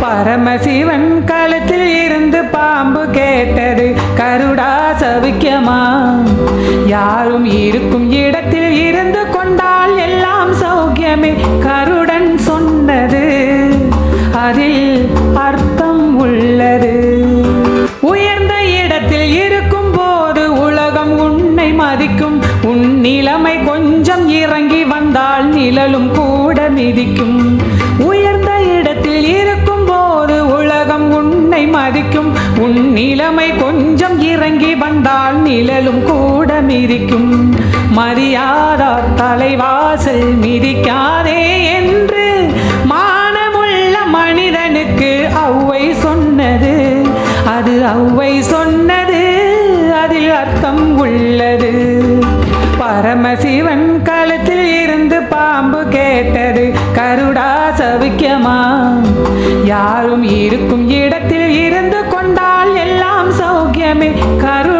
பரமசிவன் கழுத்தில் இருந்து பாம்பு கேட்டது கருடா சவுக்கியமா யாரும் இருக்கும் இடத்தில் இருந்து கொண்டால் எல்லாம் சௌக்கியமே? கருடன் சொன்னது அதில் அர்த்தம் உள்ளது. உயர்ந்த இடத்தில் இருக்கும் போது உலகம் உன்னை மதிக்கும். உன் நிலைமை கொஞ்சம் இறங்கி வந்தால் நிழலும் கூட மிதிக்கும். வந்தால் நிழலும் கூட மிதிக்கும் மரியாதார் தலைவாசல் மிதிக்காதே என்று மானமுள்ள மனிதனுக்கு அவ்வை சொன்னது. அது அவ்வை சொன்னது அதில் அர்த்தம் உள்ளது. பரமசிவன் காலத்தில் இருந்து பாம்பு கேட்டது கருடா சவிக்கமா? யாரும் இருக்கும் இடத்தில் இருந்து கொண்டால் எல்லாம் சௌக்கியமே கரு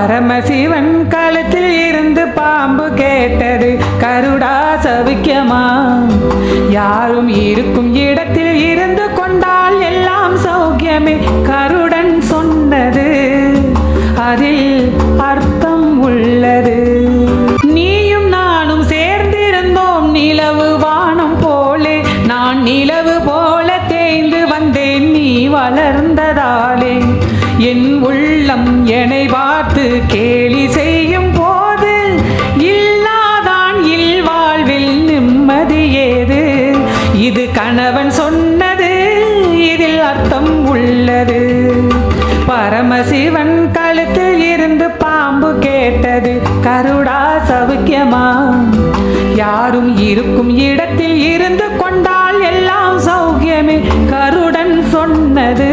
பரமசிவன் களத்தில் இருந்து பாம்பு கேட்டது கருடா சவிக்கமா? யாரும் இருக்கும் இடத்தில் இருந்து கொண்டால் எல்லாம் சௌக்கியமே? கருடன் சொன்னது அதில் அர்த்தம் உள்ளது. நீயும் நானும் சேர்ந்திருந்தோம் நிலவு வானம் போலே. நான் நிலவு போல தேய்ந்து வந்தேன் நீ வளர்ந்த என்னை பார்த்து கேலி செய்யும் போது இல்லாதான் இல்வாழ்வில் நிம்மதி ஏது? இது கணவன் சொன்னது இதில் அர்த்தம் உள்ளது. பரமசிவன் கழுத்தில் இருந்து பாம்பு கேட்டது கருடா சவுக்கியமா யாரும் இருக்கும் இடத்தில் இருந்து கொண்டால் எல்லாம் சௌக்கியமே கருடன் சொன்னது.